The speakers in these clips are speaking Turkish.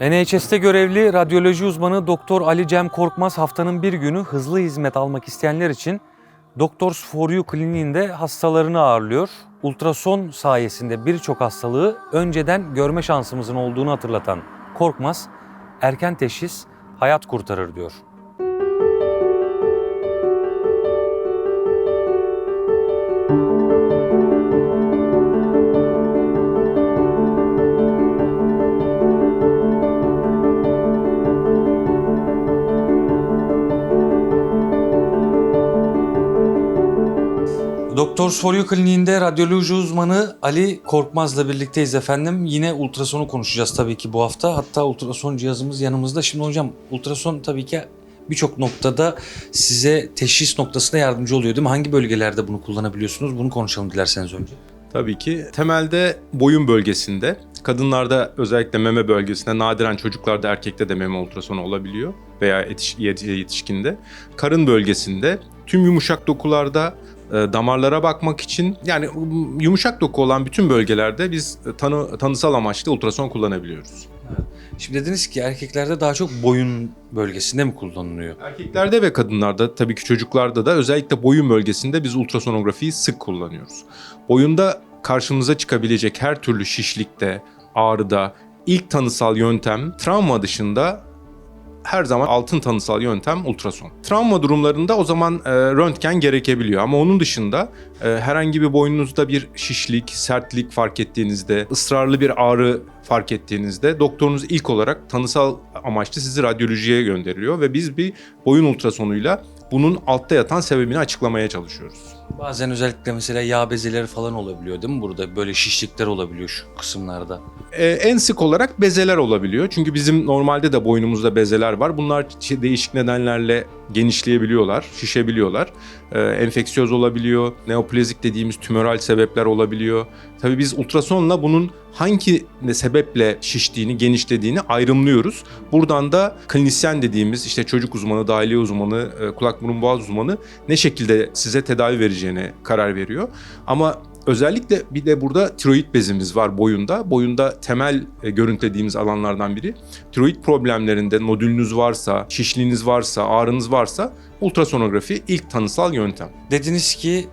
NHS'te görevli radyoloji uzmanı Doktor Ali Cem Korkmaz haftanın bir günü hızlı hizmet almak isteyenler için Doctors for You kliniğinde hastalarını ağırlıyor. Ultrason sayesinde birçok hastalığı önceden görme şansımızın olduğunu hatırlatan Korkmaz, erken teşhis hayat kurtarır diyor. Doktor for You kliniğinde radyoloji uzmanı Ali Korkmaz'la birlikteyiz efendim. Yine ultrasonu konuşacağız tabii ki bu hafta. Hatta ultrason cihazımız yanımızda. Şimdi hocam ultrason tabii ki birçok noktada size teşhis noktasında yardımcı oluyor değil mi? Hangi bölgelerde bunu kullanabiliyorsunuz? Bunu konuşalım dilerseniz önce. Tabii ki temelde boyun bölgesinde, kadınlarda özellikle meme bölgesinde, nadiren çocuklarda erkekte de meme ultrasonu olabiliyor veya yetiş, yet- yetişkinde. Karın bölgesinde, tüm yumuşak dokularda e, damarlara bakmak için yani um, yumuşak doku olan bütün bölgelerde biz e, tanı, tanısal amaçlı ultrason kullanabiliyoruz. Şimdi dediniz ki erkeklerde daha çok boyun bölgesinde mi kullanılıyor? Erkeklerde ve kadınlarda tabii ki çocuklarda da özellikle boyun bölgesinde biz ultrasonografiyi sık kullanıyoruz. Boyunda karşımıza çıkabilecek her türlü şişlikte, ağrıda ilk tanısal yöntem travma dışında her zaman altın tanısal yöntem ultrason. Travma durumlarında o zaman e, röntgen gerekebiliyor ama onun dışında e, herhangi bir boynunuzda bir şişlik, sertlik fark ettiğinizde, ısrarlı bir ağrı fark ettiğinizde doktorunuz ilk olarak tanısal amaçlı sizi radyolojiye gönderiyor ve biz bir boyun ultrasonuyla bunun altta yatan sebebini açıklamaya çalışıyoruz. Bazen özellikle mesela yağ bezeleri falan olabiliyor değil mi burada? Böyle şişlikler olabiliyor şu kısımlarda. Ee, en sık olarak bezeler olabiliyor. Çünkü bizim normalde de boynumuzda bezeler var. Bunlar değişik nedenlerle genişleyebiliyorlar, şişebiliyorlar. Ee, enfeksiyöz olabiliyor, neoplazik dediğimiz tümöral sebepler olabiliyor. Tabii biz ultrasonla bunun hangi sebeple şiştiğini, genişlediğini ayrımlıyoruz. Buradan da klinisyen dediğimiz işte çocuk uzmanı, dahiliye uzmanı, e, kulak burun boğaz uzmanı ne şekilde size tedavi vereceğine karar veriyor. Ama Özellikle bir de burada tiroid bezimiz var boyunda. Boyunda temel e, görüntülediğimiz alanlardan biri. Tiroid problemlerinde nodülünüz varsa, şişliğiniz varsa, ağrınız varsa ultrasonografi ilk tanısal yöntem. Dediniz ki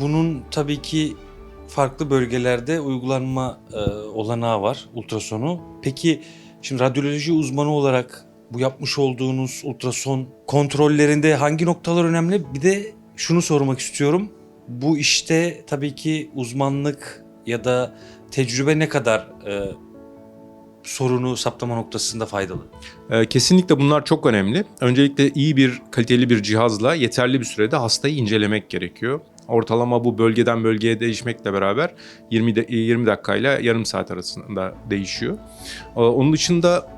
bunun tabii ki farklı bölgelerde uygulanma e, olanağı var ultrasonu. Peki şimdi radyoloji uzmanı olarak bu yapmış olduğunuz ultrason kontrollerinde hangi noktalar önemli? Bir de şunu sormak istiyorum. Bu işte tabii ki uzmanlık ya da tecrübe ne kadar e, sorunu saptama noktasında faydalı? Ee, Kesinlikle bunlar çok önemli. Öncelikle iyi bir, kaliteli bir cihazla yeterli bir sürede hastayı incelemek gerekiyor. Ortalama bu bölgeden bölgeye değişmekle beraber 20 de- 20 dakikayla yarım saat arasında değişiyor. Ee, Onun dışında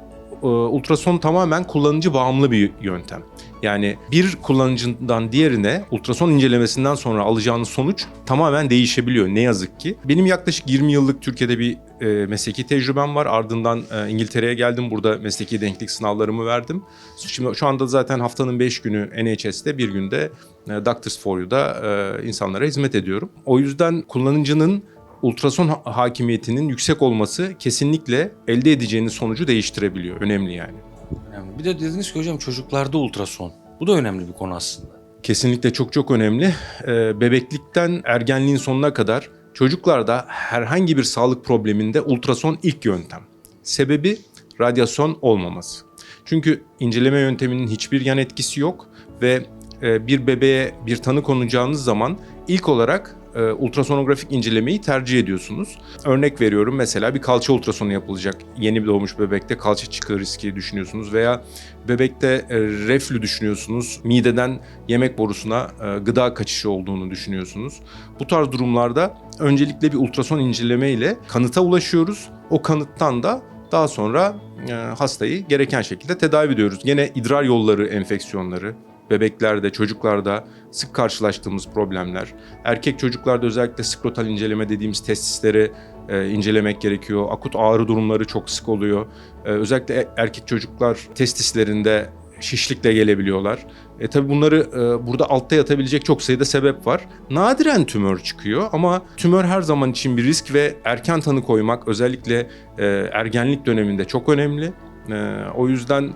e, ultrason tamamen kullanıcı bağımlı bir yöntem. Yani bir kullanıcından diğerine ultrason incelemesinden sonra alacağınız sonuç tamamen değişebiliyor ne yazık ki. Benim yaklaşık 20 yıllık Türkiye'de bir e, mesleki tecrübem var. Ardından e, İngiltere'ye geldim. Burada mesleki denklik sınavlarımı verdim. Şimdi şu anda zaten haftanın 5 günü NHS'te bir günde e, Doctors for You'da e, insanlara hizmet ediyorum. O yüzden kullanıcının ultrason ha- hakimiyetinin yüksek olması kesinlikle elde edeceğiniz sonucu değiştirebiliyor. Önemli yani. Önemli. Bir de dediniz ki hocam çocuklarda ultrason. Bu da önemli bir konu aslında. Kesinlikle çok çok önemli. Ee, bebeklikten ergenliğin sonuna kadar çocuklarda herhangi bir sağlık probleminde ultrason ilk yöntem. Sebebi radyasyon olmaması. Çünkü inceleme yönteminin hiçbir yan etkisi yok ve e, bir bebeğe bir tanı konacağınız zaman ilk olarak e, ultrasonografik incelemeyi tercih ediyorsunuz. Örnek veriyorum mesela bir kalça ultrasonu yapılacak. Yeni doğmuş bebekte kalça çıkığı riski düşünüyorsunuz veya bebekte e, reflü düşünüyorsunuz. Mideden yemek borusuna e, gıda kaçışı olduğunu düşünüyorsunuz. Bu tarz durumlarda öncelikle bir ultrason inceleme ile kanıta ulaşıyoruz. O kanıttan da daha sonra e, hastayı gereken şekilde tedavi ediyoruz. Gene idrar yolları enfeksiyonları, bebeklerde, çocuklarda sık karşılaştığımız problemler. Erkek çocuklarda özellikle skrotal inceleme dediğimiz testisleri e, incelemek gerekiyor. Akut ağrı durumları çok sık oluyor. E, özellikle e- erkek çocuklar testislerinde şişlikle gelebiliyorlar. E tabi bunları e, burada altta yatabilecek çok sayıda sebep var. Nadiren tümör çıkıyor ama tümör her zaman için bir risk ve erken tanı koymak özellikle e, ergenlik döneminde çok önemli. Ee, o yüzden e,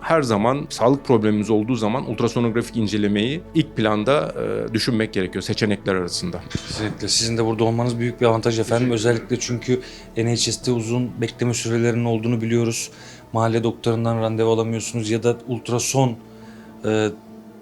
her zaman sağlık problemimiz olduğu zaman ultrasonografik incelemeyi ilk planda e, düşünmek gerekiyor seçenekler arasında. Kesinlikle. Sizin de burada olmanız büyük bir avantaj efendim. Özellikle çünkü NHS'te uzun bekleme sürelerinin olduğunu biliyoruz. Mahalle doktorundan randevu alamıyorsunuz ya da ultrason e,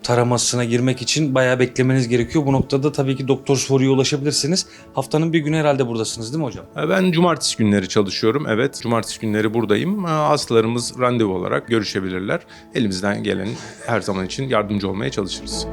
taramasına girmek için bayağı beklemeniz gerekiyor. Bu noktada tabii ki Doktor Soru'ya ulaşabilirsiniz. Haftanın bir günü herhalde buradasınız değil mi hocam? Ee, Ben cumartesi günleri çalışıyorum. Evet, cumartesi günleri buradayım. Ee, Hastalarımız randevu olarak görüşebilirler. Elimizden gelen her zaman için yardımcı olmaya çalışırız.